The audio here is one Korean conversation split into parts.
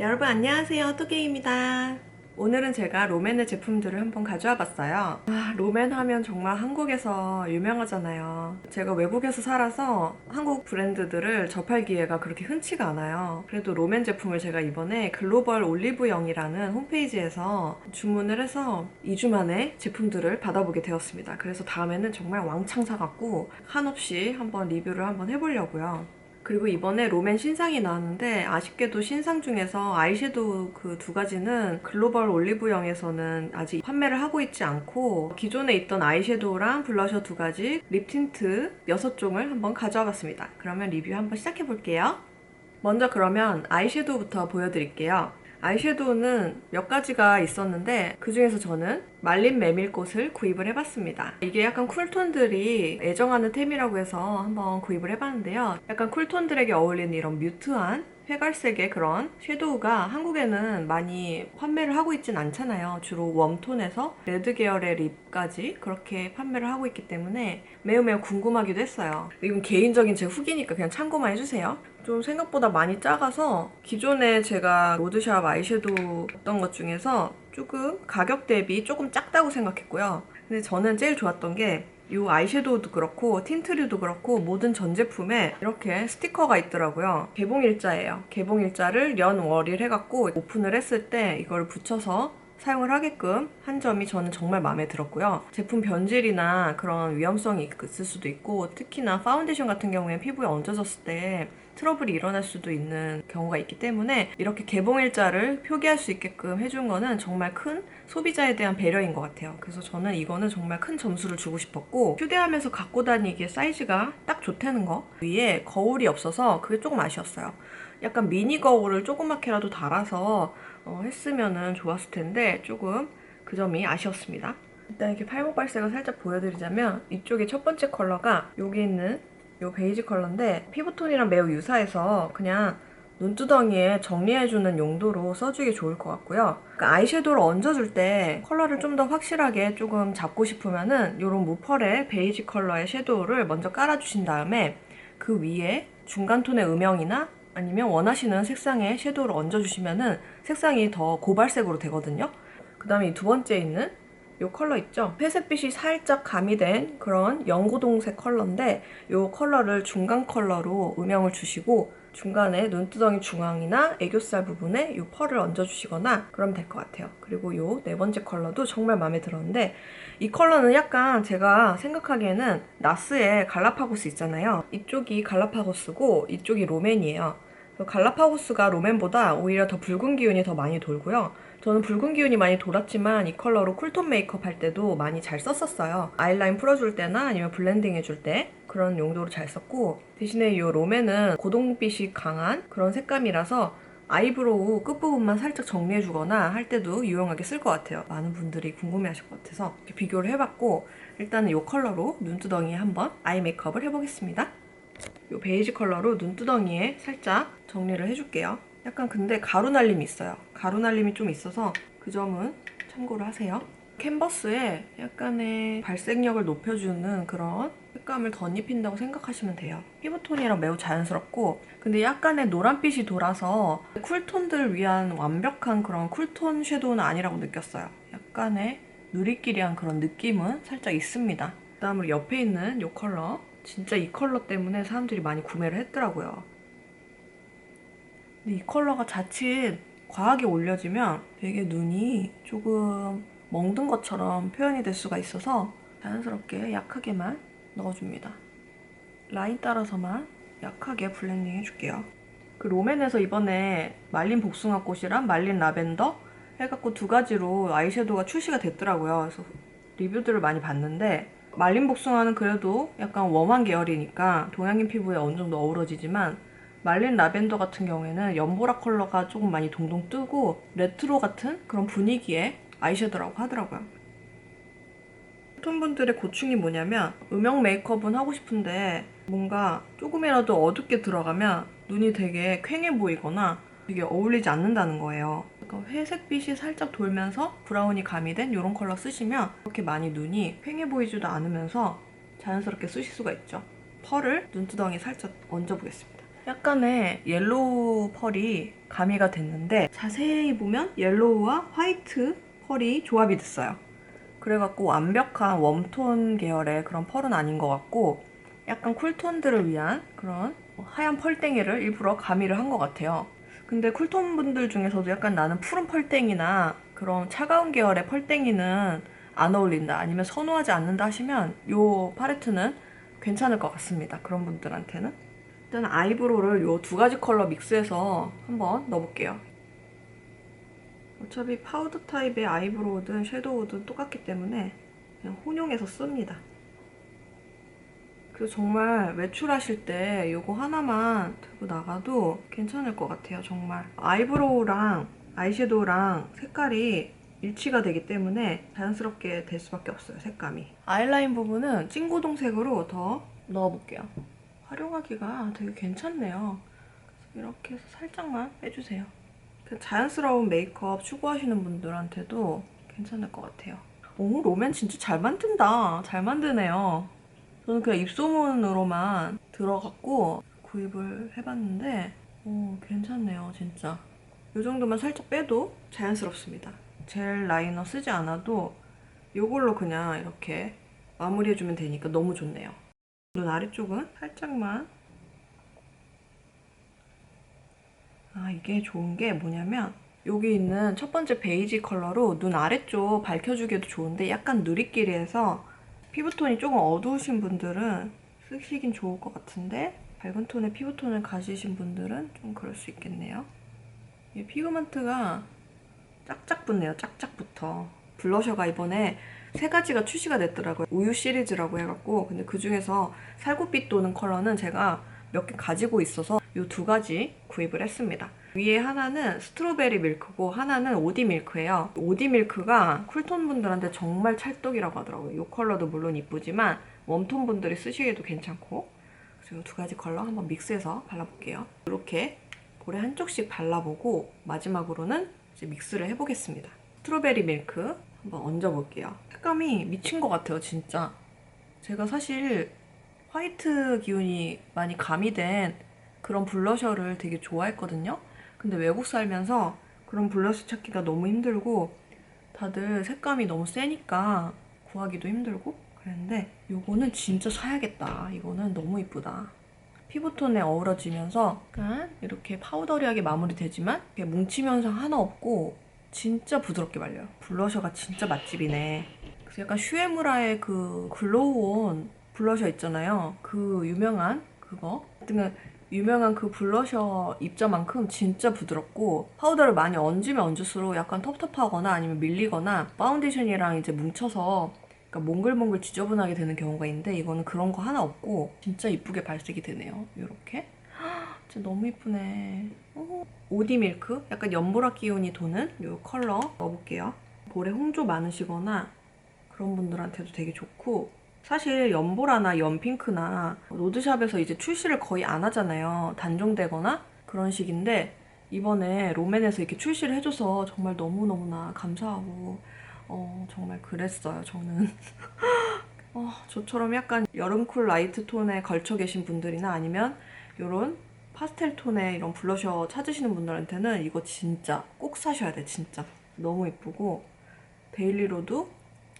여러분 안녕하세요. 또게입니다. 오늘은 제가 롬앤의 제품들을 한번 가져와 봤어요. 아, 롬앤 하면 정말 한국에서 유명하잖아요. 제가 외국에서 살아서 한국 브랜드들을 접할 기회가 그렇게 흔치가 않아요. 그래도 롬앤 제품을 제가 이번에 글로벌 올리브영이라는 홈페이지에서 주문을 해서 2주 만에 제품들을 받아보게 되었습니다. 그래서 다음에는 정말 왕창 사갖고 한없이 한번 리뷰를 한번 해보려고요 그리고 이번에 롬앤 신상이 나왔는데 아쉽게도 신상 중에서 아이섀도우 그 두 가지는 글로벌 올리브영에서는 아직 판매를 하고 있지 않고 기존에 있던 아이섀도우랑 블러셔 두 가지, 립 틴트 6종을 한번 가져와 봤습니다. 그러면 리뷰 한번 시작해 볼게요. 먼저 그러면 아이섀도우부터 보여드릴게요. 아이섀도우는 몇 가지가 있었는데 그 중에서 저는 말린 메밀꽃을 구입을 해봤습니다. 이게 약간 쿨톤들이 애정하는 템이라고 해서 한번 구입을 해봤는데요. 약간 쿨톤들에게 어울리는 이런 뮤트한 회갈색의 그런 섀도우가 한국에는 많이 판매를 하고 있진 않잖아요. 주로 웜톤에서 레드 계열의 립까지 그렇게 판매를 하고 있기 때문에 매우 매우 궁금하기도 했어요. 이건 개인적인 제 후기니까 그냥 참고만 해주세요. 좀 생각보다 많이 작아서 기존에 제가 로드샵 아이섀도우 했던 것 중에서 조금 가격 대비 조금 작다고 생각했고요. 근데 저는 제일 좋았던 게 이 아이섀도우도 그렇고 틴트류도 그렇고 모든 전 제품에 이렇게 스티커가 있더라고요. 개봉일자예요. 개봉일자를 연월일 해갖고 오픈을 했을 때 이걸 붙여서 사용을 하게끔 한 점이 저는 정말 마음에 들었고요. 제품 변질이나 그런 위험성이 있을 수도 있고 특히나 파운데이션 같은 경우에 피부에 얹어졌을 때 트러블이 일어날 수도 있는 경우가 있기 때문에 이렇게 개봉일자를 표기할 수 있게끔 해준 거는 정말 큰 소비자에 대한 배려인 것 같아요. 그래서 저는 이거는 정말 큰 점수를 주고 싶었고 휴대하면서 갖고 다니기에 사이즈가 딱 좋다는 거 위에 거울이 없어서 그게 조금 아쉬웠어요. 약간 미니 거울을 조그맣게라도 달아서 어, 했으면 좋았을 텐데 조금 그 점이 아쉬웠습니다. 일단 이렇게 팔목 발색을 살짝 보여드리자면 이쪽에 첫 번째 컬러가 여기 있는 이 베이지 컬러인데 피부톤이랑 매우 유사해서 그냥 눈두덩이에 정리해주는 용도로 써주기 좋을 것 같고요. 그러니까 아이섀도우를 얹어줄 때 컬러를 좀 더 확실하게 조금 잡고 싶으면 은 이런 무펄의 베이지 컬러의 섀도우를 먼저 깔아주신 다음에 그 위에 중간 톤의 음영이나 아니면 원하시는 색상의 섀도우를 얹어주시면 은 색상이 더 고발색으로 되거든요. 그 다음에 이두 번째 있는 이 컬러 있죠? 회색빛이 살짝 가미된 그런 연고동색 컬러인데 이 컬러를 중간 컬러로 음영을 주시고 중간에 눈두덩이 중앙이나 애교살 부분에 이 펄을 얹어주시거나 그러면 될 것 같아요. 그리고 이 네 번째 컬러도 정말 마음에 들었는데 이 컬러는 약간 제가 생각하기에는 나스의 갈라파고스 있잖아요. 이쪽이 갈라파고스고 이쪽이 로맨이에요. 갈라파고스가 로맨보다 오히려 더 붉은 기운이 더 많이 돌고요. 저는 붉은 기운이 많이 돌았지만 이 컬러로 쿨톤 메이크업 할 때도 많이 잘 썼었어요. 아이라인 풀어줄 때나 아니면 블렌딩 해줄 때 그런 용도로 잘 썼고 대신에 이 롬에는 고동빛이 강한 그런 색감이라서 아이브로우 끝부분만 살짝 정리해주거나 할 때도 유용하게 쓸 것 같아요. 많은 분들이 궁금해하실 것 같아서 비교를 해봤고 일단은 이 컬러로 눈두덩이에 한번 아이 메이크업을 해보겠습니다. 이 베이지 컬러로 눈두덩이에 살짝 정리를 해줄게요. 약간 근데 가루 날림이 있어요. 가루 날림이 좀 있어서 그 점은 참고를 하세요. 캔버스에 약간의 발색력을 높여주는 그런 색감을 덧입힌다고 생각하시면 돼요. 피부톤이랑 매우 자연스럽고 근데 약간의 노란빛이 돌아서 쿨톤들 위한 완벽한 그런 쿨톤 섀도우는 아니라고 느꼈어요. 약간의 누리끼리한 그런 느낌은 살짝 있습니다. 그 다음으로 옆에 있는 이 컬러 진짜 이 컬러 때문에 사람들이 많이 구매를 했더라고요. 근데 이 컬러가 자칫 과하게 올려지면 되게 눈이 조금 멍든 것처럼 표현이 될 수가 있어서 자연스럽게 약하게만 넣어줍니다. 라인 따라서만 약하게 블렌딩 해줄게요. 그 롬앤에서 이번에 말린 복숭아꽃이랑 말린 라벤더 해갖고 두 가지로 아이섀도우가 출시가 됐더라고요. 그래서 리뷰들을 많이 봤는데 말린 복숭아는 그래도 약간 웜한 계열이니까 동양인 피부에 어느 정도 어우러지지만 말린 라벤더 같은 경우에는 연보라 컬러가 조금 많이 동동 뜨고 레트로 같은 그런 분위기의 아이섀도우라고 하더라고요. 톤분들의 고충이 뭐냐면 음영 메이크업은 하고 싶은데 뭔가 조금이라도 어둡게 들어가면 눈이 되게 퀭해 보이거나 되게 어울리지 않는다는 거예요. 그러니까 회색빛이 살짝 돌면서 브라운이 가미된 이런 컬러 쓰시면 그렇게 많이 눈이 퀭해 보이지도 않으면서 자연스럽게 쓰실 수가 있죠. 펄을 눈두덩이 살짝 얹어보겠습니다. 약간의 옐로우 펄이 가미가 됐는데 자세히 보면 옐로우와 화이트 펄이 조합이 됐어요. 그래갖고 완벽한 웜톤 계열의 그런 펄은 아닌 것 같고 약간 쿨톤들을 위한 그런 하얀 펄땡이를 일부러 가미를 한 것 같아요. 근데 쿨톤 분들 중에서도 약간 나는 푸른 펄땡이나 그런 차가운 계열의 펄땡이는 안 어울린다 아니면 선호하지 않는다 하시면 이 팔레트는 괜찮을 것 같습니다. 그런 분들한테는. 일단 아이브로우를 이 두 가지 컬러 믹스해서 한번 넣어볼게요. 어차피 파우더 타입의 아이브로우든 섀도우든 똑같기 때문에 그냥 혼용해서 씁니다. 그래서 정말 외출하실 때 이거 하나만 들고 나가도 괜찮을 것 같아요, 정말. 아이브로우랑 아이섀도우랑 색깔이 일치가 되기 때문에 자연스럽게 될 수밖에 없어요, 색감이. 아이라인 부분은 찐고동색으로 더 넣어볼게요. 활용하기가 되게 괜찮네요. 이렇게 해서 살짝만 빼주세요. 그 자연스러운 메이크업 추구하시는 분들한테도 괜찮을 것 같아요. 오, 롬앤 진짜 잘 만든다. 잘 만드네요. 저는 그냥 입소문으로만 들어갔고 구입을 해봤는데 오, 괜찮네요, 진짜. 이 정도만 살짝 빼도 자연스럽습니다. 젤 라이너 쓰지 않아도 이걸로 그냥 이렇게 마무리해주면 되니까 너무 좋네요. 눈 아래쪽은 살짝만 아 이게 좋은 게 뭐냐면 여기 있는 첫 번째 베이지 컬러로 눈 아래쪽 밝혀주기도 좋은데 약간 누리끼리해서 피부톤이 조금 어두우신 분들은 쓰시긴 좋을 것 같은데 밝은 톤의 피부톤을 가지신 분들은 좀 그럴 수 있겠네요. 이 피그먼트가 짝짝 붙네요. 짝짝 붙어. 블러셔가 이번에 세 가지가 출시가 됐더라고요. 우유 시리즈라고 해갖고 근데 그 중에서 살구빛 도는 컬러는 제가 몇 개 가지고 있어서 이 두 가지 구입을 했습니다. 위에 하나는 스트로베리 밀크고 하나는 오디 밀크예요. 오디 밀크가 쿨톤 분들한테 정말 찰떡이라고 하더라고요. 이 컬러도 물론 이쁘지만 웜톤 분들이 쓰시기에도 괜찮고 그래서 이두 가지 컬러 한번 믹스해서 발라볼게요. 이렇게 볼에 한쪽씩 발라보고 마지막으로는 이제 믹스를 해보겠습니다. 스트로베리 밀크 한번 얹어볼게요. 색감이 미친 것 같아요, 진짜. 제가 사실 화이트 기운이 많이 가미된 그런 블러셔를 되게 좋아했거든요. 근데 외국 살면서 그런 블러셔 찾기가 너무 힘들고 다들 색감이 너무 세니까 구하기도 힘들고 그랬는데 이거는 진짜 사야겠다. 이거는 너무 이쁘다. 피부톤에 어우러지면서 약간 이렇게 파우더리하게 마무리되지만 이렇게 현상 하나 없고 진짜 부드럽게 발려요. 블러셔가 진짜 맛집이네. 그래서 약간 슈에무라의 그 글로우온 블러셔 있잖아요. 그 유명한 그거. 하여튼 유명한 그 블러셔 입자만큼 진짜 부드럽고 파우더를 많이 얹으면 얹을수록 약간 텁텁하거나 아니면 밀리거나 파운데이션이랑 이제 뭉쳐서 그러니까 몽글몽글 지저분하게 되는 경우가 있는데 이거는 그런 거 하나 없고 진짜 이쁘게 발색이 되네요. 이렇게. 진짜 너무 이쁘네. 어, 오디 밀크? 약간 연보라 기운이 도는 이 컬러 넣어볼게요. 볼에 홍조 많으시거나 그런 분들한테도 되게 좋고 사실 연보라나 연핑크나 로드샵에서 이제 출시를 거의 안 하잖아요. 단종되거나 그런 식인데 이번에 롬앤에서 이렇게 출시를 해줘서 정말 너무너무나 감사하고 어, 정말 그랬어요, 저는. 어, 저처럼 약간 여름쿨 라이트 톤에 걸쳐 계신 분들이나 아니면 이런 파스텔 톤의 이런 블러셔 찾으시는 분들한테는 이거 진짜 꼭 사셔야 돼, 진짜. 너무 이쁘고 데일리로도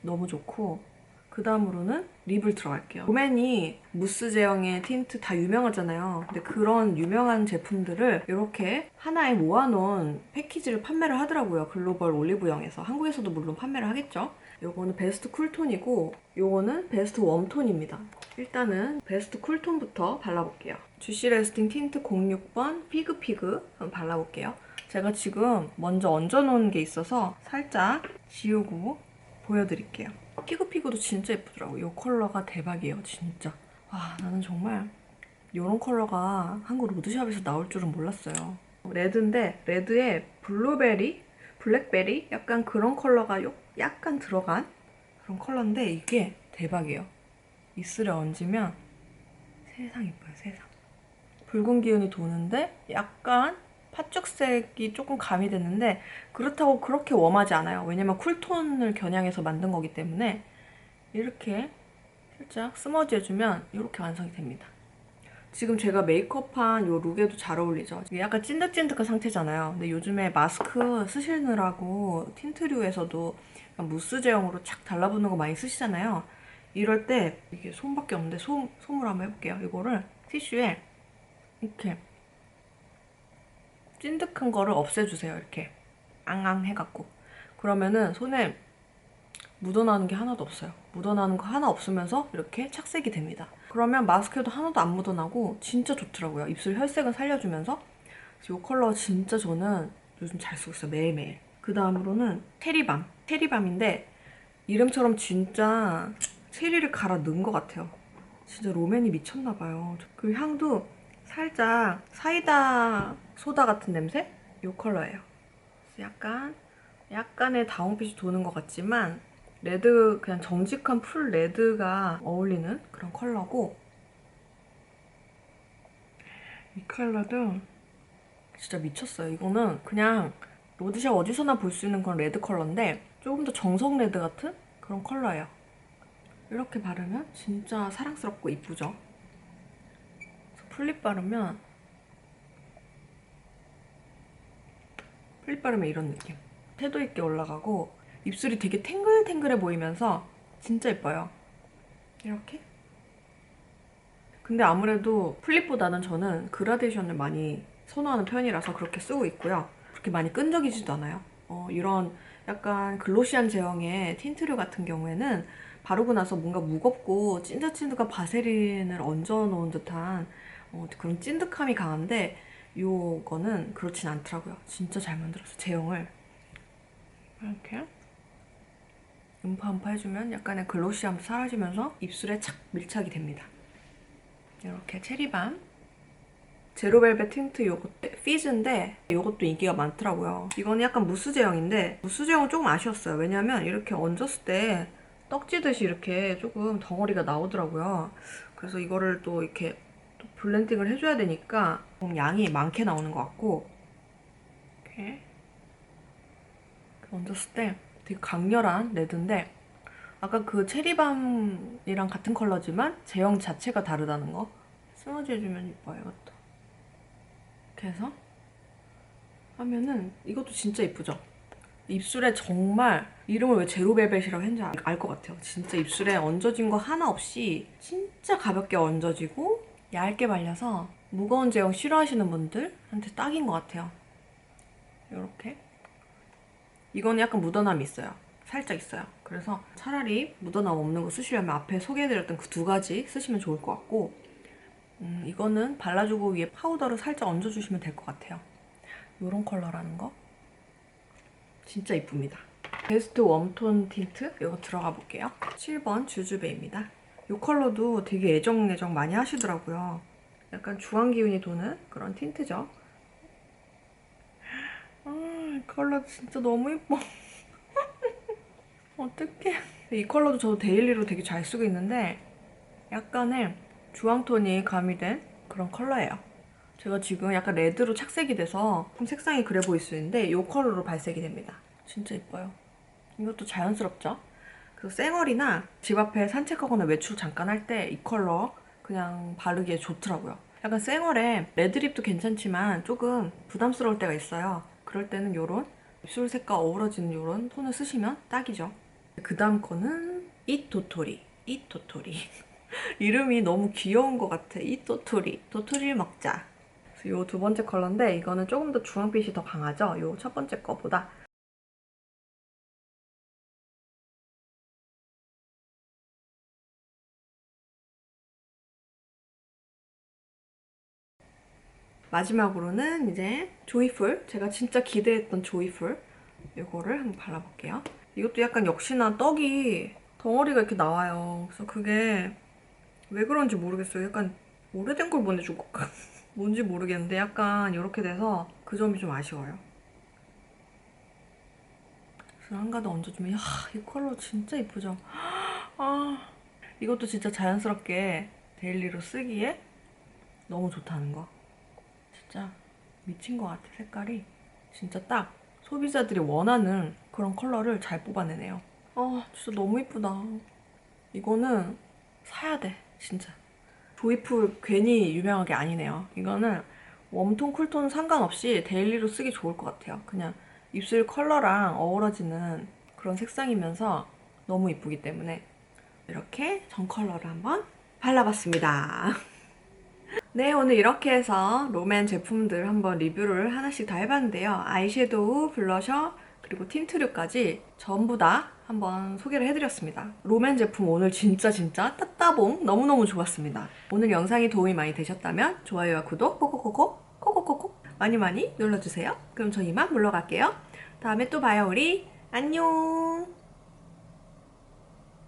너무 좋고 그 다음으로는 립을 들어갈게요. 롬앤이 무스 제형의 틴트 다 유명하잖아요. 근데 그런 유명한 제품들을 이렇게 하나에 모아놓은 패키지를 판매를 하더라고요. 글로벌 올리브영에서. 한국에서도 물론 판매를 하겠죠. 요거는 베스트 쿨톤이고 요거는 베스트 웜톤입니다. 일단은 베스트 쿨톤부터 발라볼게요. 주시 레스팅 틴트 06번 피그피그 한번 발라볼게요. 제가 지금 먼저 얹어놓은 게 있어서 살짝 지우고 보여드릴게요. 피그피그도 진짜 예쁘더라고. 요 컬러가 대박이에요, 진짜. 와, 나는 정말 이런 컬러가 한국 로드샵에서 나올 줄은 몰랐어요. 레드인데 레드에 블루베리, 블랙베리 약간 그런 컬러가 요, 약간 들어간 그런 컬러인데 이게 대박이에요. 입술에 얹으면 세상 예뻐요, 세상. 붉은 기운이 도는데 약간 팥죽색이 조금 가미됐는데 그렇다고 그렇게 웜하지 않아요. 왜냐면 쿨톤을 겨냥해서 만든 거기 때문에 이렇게 살짝 스머지 해주면 이렇게 완성이 됩니다. 지금 제가 메이크업한 요 룩에도 잘 어울리죠. 약간 찐득찐득한 상태잖아요. 근데 요즘에 마스크 쓰시느라고 틴트류에서도 무스 제형으로 착 달라붙는 거 많이 쓰시잖아요. 이럴 때 이게 솜밖에 없는데 솜, 솜으로 한번 해볼게요. 이거를 티슈에 이렇게 찐득한 거를 없애주세요. 이렇게 앙앙 해갖고 그러면은 손에 묻어나는 게 하나도 없어요. 묻어나는 거 하나 없으면서 이렇게 착색이 됩니다. 그러면 마스크에도 하나도 안 묻어나고 진짜 좋더라고요. 입술 혈색은 살려주면서 이 컬러 진짜 저는 요즘 잘 쓰고 있어요. 매일매일. 그 다음으로는 체리밤. 체리밤인데 이름처럼 진짜 체리를 갈아 넣은 것 같아요. 진짜 로맨이 미쳤나봐요. 그 향도 살짝 사이다 소다 같은 냄새? 이 컬러예요. 약간 약간의 다운빛이 도는 것 같지만 레드 그냥 정직한 풀 레드가 어울리는 그런 컬러고 이 컬러도 진짜 미쳤어요. 이거는 그냥 로드샵 어디서나 볼 수 있는 그런 레드 컬러인데 조금 더 정석 레드 같은 그런 컬러예요. 이렇게 바르면 진짜 사랑스럽고 이쁘죠? 풀립 바르면 풀립 바르면 이런 느낌. 태도 있게 올라가고 입술이 되게 탱글탱글해 보이면서 진짜 예뻐요. 이렇게. 근데 아무래도 플립보다는 저는 그라데이션을 많이 선호하는 편이라서 그렇게 쓰고 있고요. 그렇게 많이 끈적이지도 않아요. 어, 이런 약간 글로시한 제형의 틴트류 같은 경우에는 바르고 나서 뭔가 무겁고 찐득찐득한 바세린을 얹어 놓은 듯한 어, 그런 찐득함이 강한데 요거는 그렇진 않더라고요. 진짜 잘 만들었어요. 제형을. 이렇게 음파음파 해주면 약간의 글로시함도 사라지면서 입술에 착 밀착이 됩니다. 이렇게 체리밤 제로벨벳 틴트 요거 피즈인데 요것도 인기가 많더라고요. 이거는 약간 무스 제형인데 무스 제형은 조금 아쉬웠어요. 왜냐면 이렇게 얹었을 때 떡지듯이 이렇게 조금 덩어리가 나오더라고요. 그래서 이거를 또 이렇게 또 블렌딩을 해줘야 되니까 좀 양이 많게 나오는 것 같고 이렇게 얹었을 때 되게 강렬한 레드인데 아까 그 체리밤이랑 같은 컬러지만 제형 자체가 다르다는 거 스머지 해주면 이뻐요 이것도 이렇게 해서? 하면은 이것도 진짜 이쁘죠? 입술에 정말 이름을 왜 제로벨벳이라고 했는지 알 것 같아요. 진짜 입술에 얹어진 거 하나 없이 진짜 가볍게 얹어지고 얇게 발려서 무거운 제형 싫어하시는 분들한테 딱인 것 같아요. 이렇게. 이거는 약간 묻어남이 있어요. 살짝 있어요. 그래서 차라리 묻어남 없는 거 쓰시려면 앞에 소개해드렸던 그 두 가지 쓰시면 좋을 것 같고 음, 이거는 발라주고 위에 파우더를 살짝 얹어주시면 될 것 같아요. 이런 컬러라는 거 진짜 이쁩니다. 베스트 웜톤 틴트 이거 들어가 볼게요. 7번 주주베입니다. 이 컬러도 되게 애정애정 많이 하시더라고요. 약간 주황 기운이 도는 그런 틴트죠. 아, 이 컬러 진짜 너무 예뻐. 어떡해. 이 컬러도 저도 데일리로 되게 잘 쓰고 있는데 약간의 주황톤이 가미된 그런 컬러예요. 제가 지금 약간 레드로 착색이 돼서 좀 색상이 그래 보일 수 있는데 이 컬러로 발색이 됩니다. 진짜 예뻐요. 이것도 자연스럽죠? 그 쌩얼이나 집 앞에 산책하거나 외출 잠깐 할 때 이 컬러 그냥 바르기에 좋더라고요. 약간 쌩얼에 레드립도 괜찮지만 조금 부담스러울 때가 있어요. 그럴 때는 이런 입술 색과 어우러지는 이런 톤을 쓰시면 딱이죠. 그 다음 거는 이토토리. 이토토리. 이름이 너무 귀여운 것 같아. 이토토리. 도토리를 먹자. 이 두 번째 컬러인데 이거는 조금 더 주황빛이 더 강하죠? 이 첫 번째 거보다. 마지막으로는 이제 조이풀 제가 진짜 기대했던 조이풀 이거를 한번 발라볼게요 이것도 약간 역시나 떡이 덩어리가 이렇게 나와요 그래서 그게 왜 그런지 모르겠어요. 약간 오래된 걸 보내준 것 같아 뭔지 모르겠는데 약간 이렇게 돼서 그 점이 좀 아쉬워요. 그래서 한 가득 얹어주면 야, 이 컬러 진짜 이쁘죠? 아 이것도 진짜 자연스럽게 데일리로 쓰기에 너무 좋다는 거. 진짜 미친 것 같아 색깔이. 진짜 딱 소비자들이 원하는 그런 컬러를 잘 뽑아내네요. 아 진짜 너무 이쁘다. 이거는 사야 돼 진짜 조이풀 괜히 유명한 게 아니네요. 이거는 웜톤, 쿨톤 상관없이 데일리로 쓰기 좋을 것 같아요. 그냥 입술 컬러랑 어우러지는 그런 색상이면서 너무 이쁘기 때문에 이렇게 전 컬러를 한번 발라봤습니다. 네, 오늘 이렇게 해서 롬앤 제품들 한번 리뷰를 하나씩 다 해봤는데요. 아이섀도우, 블러셔, 그리고 틴트류까지 전부 다 한번 소개를 해드렸습니다. 롬앤 제품 오늘 진짜 진짜 따따봉 너무너무 좋았습니다. 오늘 영상이 도움이 많이 되셨다면 좋아요와 구독 꼭꼭꼭꼭 꼭꼭꼭꼭 많이 많이 눌러주세요. 그럼 저 이만 물러갈게요. 다음에 또 봐요 우리 안녕